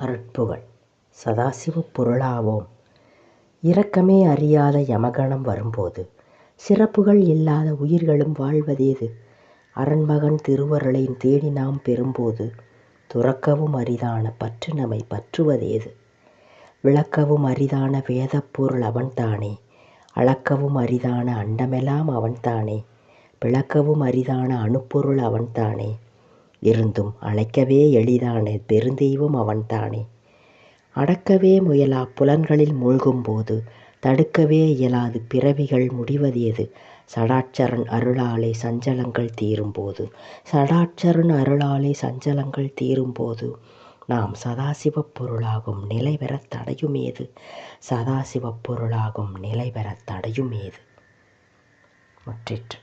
அருட்புகழ். சதாசிவப் பொருளாவோம். இரக்கமே அறியாத யமகணம் வரும்போது சிறப்புகள் இல்லாத உயிர்களும் வாழ்வதேது? அரண்மகன் திருவருளை தேடி நாம் பெறும்போது துறக்கவும் அரிதான பற்று நம்மை பற்றுவதேது? விளக்கவும் அரிதான வேதப் பொருள் அவன்தானே? அளக்கவும் அரிதான அண்டமெல்லாம் அவன்தானே? விளக்கவும் அரிதான அணுப்பொருள் அவன்தானே? இருந்தும் அழைக்கவே எளிதான பெருந்தெய்வம் அவன்தானே. அடக்கவே முயலா புலன்களில் மூழ்கும்போது தடுக்கவே இயலாது பிறவிகள் முடிவதேது சடாட்சரன் அருளாலே சஞ்சலங்கள் தீரும்போது சடாட்சரன் அருளாலே சஞ்சலங்கள் தீரும்போது நாம் சதாசிவப் பொருளாகும் நிலை பெறத் தடையுமேது சதாசிவப் பொருளாகும் நிலை பெறத் தடையுமேது முற்றிற்று.